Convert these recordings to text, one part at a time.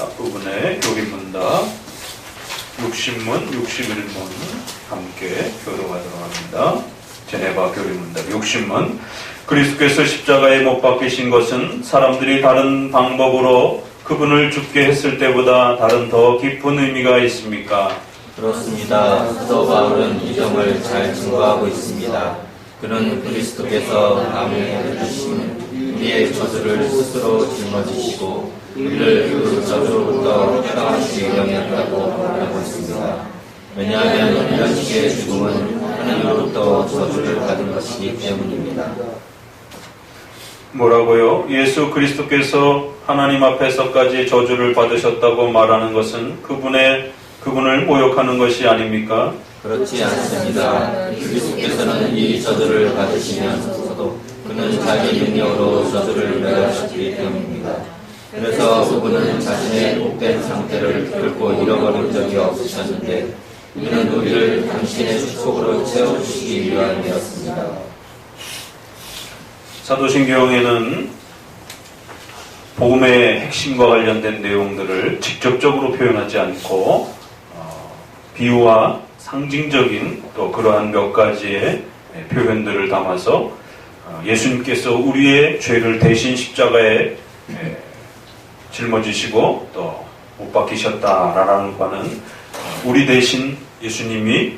앞부분에 교리문답 60문, 61문 함께 교도하도록 합니다. 제네바 교리문답 60문 그리스도께서 십자가에 못 박히신 것은 사람들이 다른 방법으로 그분을 죽게 했을 때보다 다른 더 깊은 의미가 있습니까? 그렇습니다. 사도 바울은 이 점을 잘 증거하고 있습니다. 그는 그리스도께서 나무에 주신 우리의 저주를 스스로 짊어지시고 우리를 그 저주로부터 해방하시기 위함이었다고 말하고 있습니다. 왜냐하면 이런 식의 죽음은 하나님으로부터 저주를 받은 것이기 때문입니다. 뭐라고요? 예수 그리스도께서 하나님 앞에서까지 저주를 받으셨다고 말하는 것은 그분의 그분을 모욕하는 것이 아닙니까? 그렇지 않습니다. 그리스도께서는 이 저주를 받으시면서도 그는 자기 능력으로 저주를 내려하셨기 때문입니다. 그래서 그분은 자신의 복된 상태를 결코 잃어버린 적이 없으셨는데 이는 우리를 당신의 축복으로 채워주시기 위함이었습니다. 사도신경에는 복음의 핵심과 관련된 내용들을 직접적으로 표현하지 않고 어, 비유와 상징적인 또 그러한 몇 가지의 표현들을 담아서 어, 예수님께서 우리의 죄를 대신 십자가에 에, 짊어지시고 또 못 박히셨다라는 바는 어, 우리 대신 예수님이 에,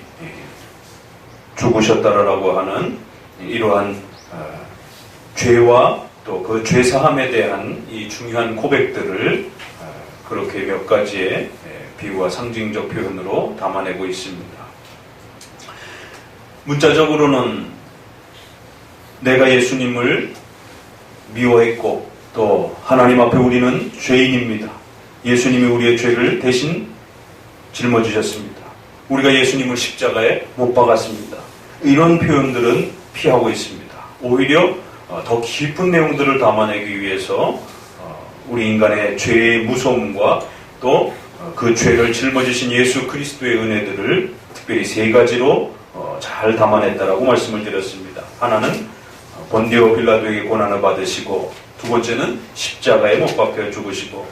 죽으셨다라고 하는 이러한 어, 죄와 또 그 죄사함에 대한 이 중요한 고백들을 어, 그렇게 몇 가지의 에, 비유와 상징적 표현으로 담아내고 있습니다. 문자적으로는 내가 예수님을 미워했고 또 하나님 앞에 우리는 죄인입니다. 예수님이 우리의 죄를 대신 짊어지셨습니다. 우리가 예수님을 십자가에 못 박았습니다. 이런 표현들은 피하고 있습니다. 오히려 어, 더 깊은 내용들을 담아내기 위해서 어, 우리 인간의 죄의 무서움과 또 그 죄를 짊어지신 예수 그리스도의 은혜들을 특별히 세 가지로 어, 잘 담아냈다라고 말씀을 드렸습니다. 하나는 어, 본디오 빌라도에게 고난을 받으시고 두 번째는 십자가에 못 박혀 죽으시고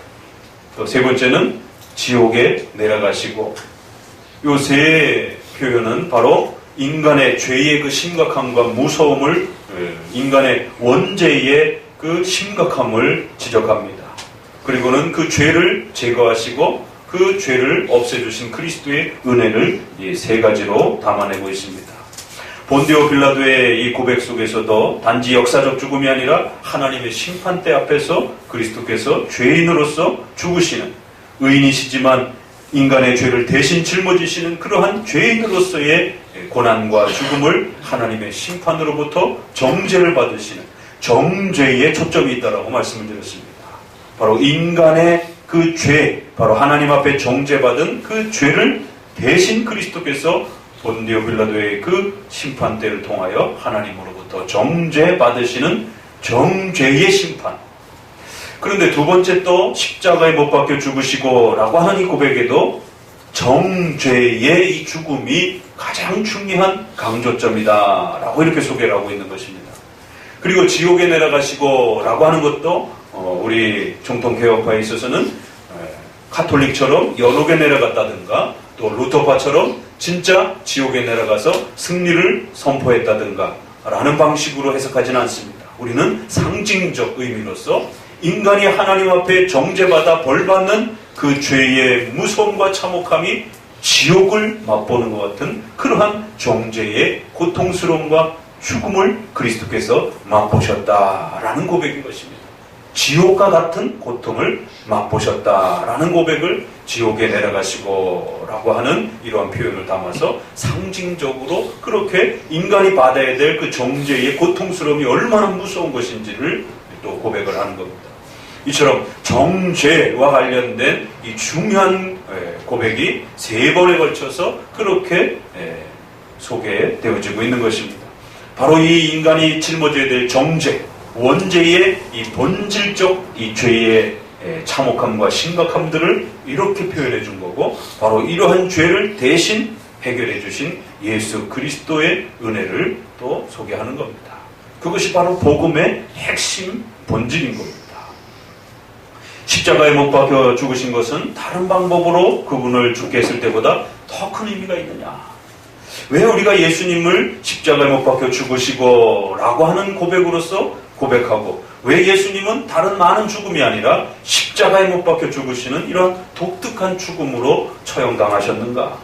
또 세 번째는 지옥에 내려가시고 요 세 표현은 바로 인간의 죄의 그 심각함과 무서움을 예, 인간의 원죄의 그 심각함을 지적합니다. 그리고는 그 죄를 제거하시고 그 죄를 없애주신 그리스도의 은혜를 이 세 가지로 담아내고 있습니다. 본디오 빌라도의 이 고백 속에서도 단지 역사적 죽음이 아니라 하나님의 심판대 앞에서 그리스도께서 죄인으로서 죽으시는 의인이시지만 인간의 죄를 대신 짊어지시는 그러한 죄인으로서의 고난과 죽음을 하나님의 심판으로부터 정죄를 받으시는 정죄에 초점이 있다라고 말씀을 드렸습니다. 바로 인간의 그 죄, 바로 하나님 앞에 정죄받은 그 죄를 대신 그리스도께서 본디오 빌라도의 그 심판대를 통하여 하나님으로부터 정죄 받으시는 정죄의 심판. 그런데 두 번째 또 십자가에 못 박혀 죽으시고라고 하는 이 고백에도 정죄의 이 죽음이 가장 중요한 강조점이다라고 이렇게 소개를 하고 있는 것입니다. 그리고 지옥에 내려가시고라고 하는 것도 어, 우리 정통 개혁파에 있어서는 에, 카톨릭처럼 연옥에 내려갔다든가 또 루터파처럼 진짜 지옥에 내려가서 승리를 선포했다든가 라는 방식으로 해석하지는 않습니다. 우리는 상징적 의미로서 인간이 하나님 앞에 정죄받아 벌받는 그 죄의 무서움과 참혹함이 지옥을 맛보는 것 같은 그러한 정죄의 고통스러움과 죽음을 그리스도께서 맛보셨다라는 고백인 것입니다. 지옥과 같은 고통을 맛보셨다라는 고백을 지옥에 내려가시고 라고 하는 이러한 표현을 담아서 상징적으로 그렇게 인간이 받아야 될 그 정죄의 고통스러움이 얼마나 무서운 것인지를 또 고백을 하는 겁니다. 이처럼 정죄와 관련된 이 중요한 고백이 세 번에 걸쳐서 그렇게 소개되어지고 있는 것입니다. 바로 이 인간이 짊어져야 될 정죄, 원죄의 이 본질적 이 죄의 참혹함과 심각함들을 이렇게 표현해 준 거고, 바로 이러한 죄를 대신 해결해 주신 예수 그리스도의 은혜를 또 소개하는 겁니다. 그것이 바로 복음의 핵심 본질인 겁니다. 십자가에 못 박혀 죽으신 것은 다른 방법으로 그분을 죽게 했을 때보다 더 큰 의미가 있느냐? 왜 우리가 예수님을 십자가에 못 박혀 죽으시고 라고 하는 고백으로서 고백하고 왜 예수님은 다른 많은 죽음이 아니라 십자가에 못 박혀 죽으시는 이런 독특한 죽음으로 처형당하셨는가?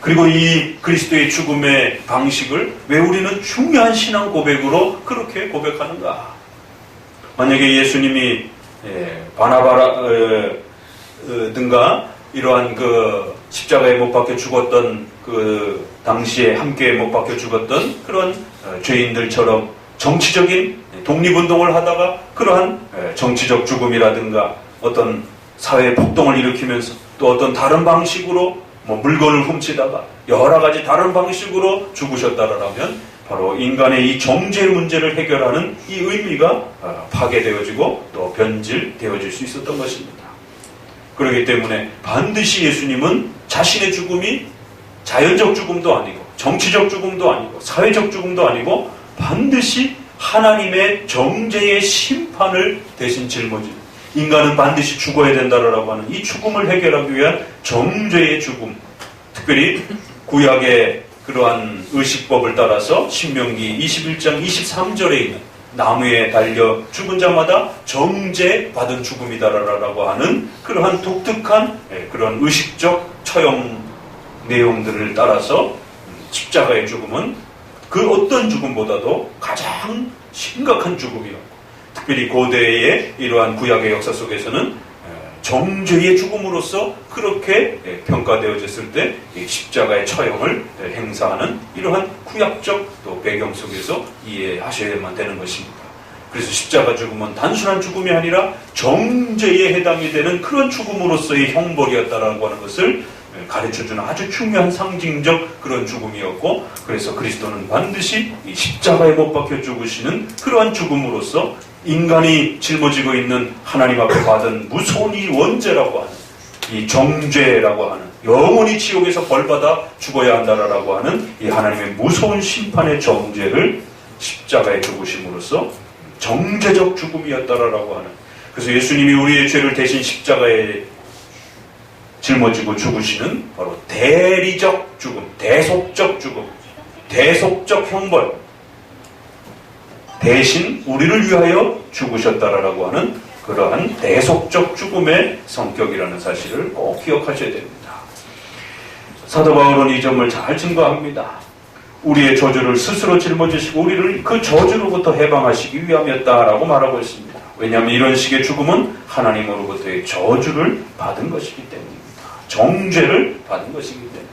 그리고 이 그리스도의 죽음의 방식을 왜 우리는 중요한 신앙 고백으로 그렇게 고백하는가? 만약에 예수님이 예, 바나바라 어, 어, 등가 이러한 그 십자가에 못 박혀 죽었던 그 당시에 함께 못 박혀 죽었던 그런 어, 죄인들처럼 정치적인 독립운동을 하다가 그러한 예, 정치적 죽음이라든가 어떤 사회 폭동을 일으키면서 또 어떤 다른 방식으로 뭐 물건을 훔치다가 여러 가지 다른 방식으로 죽으셨다라면 바로 인간의 이 정죄 문제를 해결하는 이 의미가 어, 파괴되어지고 또 변질되어질 수 있었던 것입니다. 그렇기 때문에 반드시 예수님은 자신의 죽음이 자연적 죽음도 아니고 정치적 죽음도 아니고 사회적 죽음도 아니고 반드시 하나님의 정죄의 심판을 대신 짊어진 인간은 반드시 죽어야 된다라고 하는 이 죽음을 해결하기 위한 정죄의 죽음. 특별히 구약의 그러한 의식법을 따라서 신명기 21장 23절에 있는 나무에 달려 죽은 자마다 정죄 받은 죽음이다라고 하는 그러한 독특한 예, 그런 의식적 처형 내용들을 따라서 십자가의 죽음은 그 어떤 죽음보다도 가장 심각한 죽음이었고 특별히 고대의 이러한 구약의 역사 속에서는 예, 정죄의 죽음으로서 그렇게 예, 평가되어졌을 때이 십자가의 처형을 예, 행사하는 이러한 구약적 또 배경 속에서 이해하셔야만 되는 것입니다. 그래서 십자가 죽음은 단순한 죽음이 아니라 정죄에 해당이 되는 그런 죽음으로서의 형벌이었다라고 하는 것을 예, 가르쳐주는 아주 중요한 상징적 그런 죽음이었고 그래서 그리스도는 반드시 이 십자가에 못 박혀 죽으시는 그러한 죽음으로서 인간이 짊어지고 있는 하나님 앞에 받은 무서운 이 원죄라고 하는 이 정죄라고 하는 영원히 지옥에서 벌받아 죽어야 한다라고 하는 이 하나님의 무서운 심판의 정죄를 십자가에 죽으심으로써 정죄적 죽음이었다라고 하는 그래서 예수님이 우리의 죄를 대신 십자가에 짊어지고 죽으시는 바로 대리적 죽음, 대속적 죽음, 대속적 형벌 대신 우리를 위하여 죽으셨다라고 하는 그러한 대속적 죽음의 성격이라는 사실을 꼭 기억하셔야 됩니다. 사도 바울은 이 점을 잘 증거합니다. 우리의 저주를 스스로 짊어지시고 우리를 그 저주로부터 해방하시기 위함이었다라고 말하고 있습니다. 왜냐하면 이런 식의 죽음은 하나님으로부터의 저주를 받은 것이기 때문입니다. 정죄를 받은 것이기 때문입니다.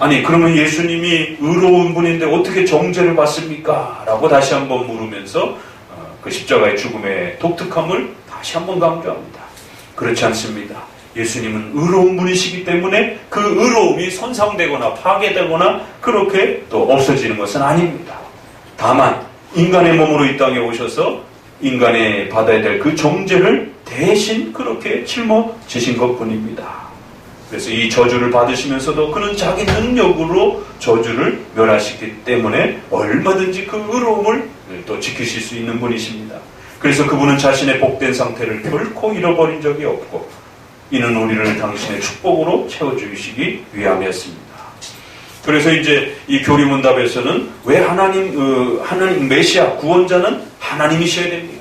아니 그러면 예수님이 의로운 분인데 어떻게 정죄를 받습니까? 라고 다시 한번 물으면서 어, 그 십자가의 죽음의 독특함을 다시 한번 강조합니다. 그렇지 않습니다. 예수님은 의로운 분이시기 때문에 그 의로움이 손상되거나 파괴되거나 그렇게 또 없어지는 것은 아닙니다. 다만 인간의 몸으로 이 땅에 오셔서 인간의 받아야 될 그 정죄를 대신 그렇게 짊어지신 것 뿐입니다. 그래서 이 저주를 받으시면서도 그는 자기 능력으로 저주를 멸하시기 때문에 얼마든지 그 의로움을 또 지키실 수 있는 분이십니다. 그래서 그분은 자신의 복된 상태를 결코 잃어버린 적이 없고 이는 우리를 당신의 축복으로 채워주시기 위함이었습니다. 그래서 이제 이 교리문답에서는 왜 하나님, 어, 하나님 메시아 구원자는 하나님이셔야 됩니까?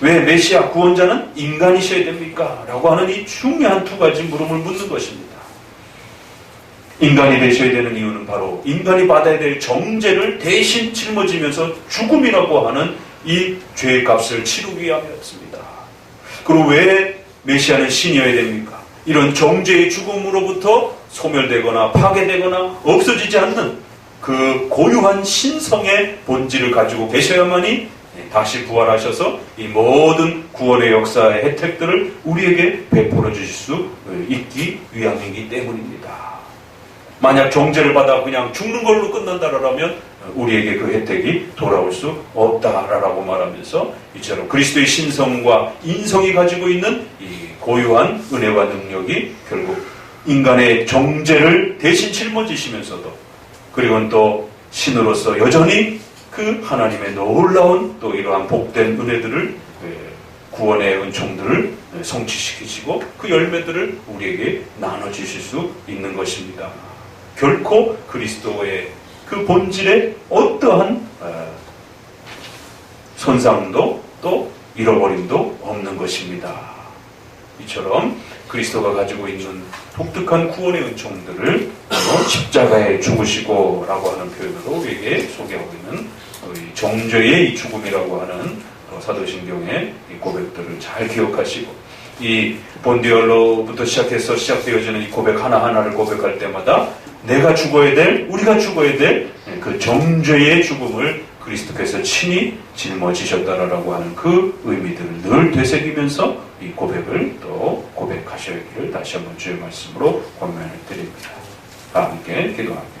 왜 메시아 구원자는 인간이셔야 됩니까? 라고 하는 이 중요한 두 가지 물음을 묻는 것입니다. 인간이 되셔야 되는 이유는 바로 인간이 받아야 될 정죄를 대신 짊어지면서 죽음이라고 하는 이 죄의 값을 치르기 위함이었습니다. 그리고 왜 메시아는 신이어야 됩니까? 이런 정죄의 죽음으로부터 소멸되거나 파괴되거나 없어지지 않는 그 고유한 신성의 본질을 가지고 계셔야만이 다시 부활하셔서 이 모든 구원의 역사의 혜택들을 우리에게 베풀어 주실 수 있기 위함이기 때문입니다. 만약 정죄를 받아 그냥 죽는 걸로 끝난다라면 우리에게 그 혜택이 돌아올 수 없다라고 말하면서 이처럼 그리스도의 신성과 인성이 가지고 있는 이 고유한 은혜와 능력이 결국 인간의 정죄를 대신 짊어지시면서도 그리고 또 신으로서 여전히 그 하나님의 놀라운 또 이러한 복된 은혜들을 예, 구원 구원의 은총들을 성취시키시고 그 열매들을 우리에게 나눠주실 수 있는 것입니다. 결코 그리스도의 그 본질에 어떠한 어, 손상도 또 잃어버림도 없는 것입니다. 이처럼 그리스도가 가지고 있는 독특한 구원의 은총들을 십자가에 죽으시고 라고 하는 표현으로 우리에게 소개하고 있는 이 정죄의 이 죽음이라고 하는 어, 사도신경의 이 고백들을 잘 기억하시고 이 본디얼로부터 시작해서 시작되어지는 이 고백 하나하나를 고백할 때마다 내가 죽어야 될, 우리가 죽어야 될 그 정죄의 죽음을 그리스도께서 친히 짊어지셨다라고 하는 그 의미들을 늘 되새기면서 이 고백을 또 고백하셔야 하기를 다시 한번 주의 말씀으로 권면을 드립니다. 다 함께 기도합니다.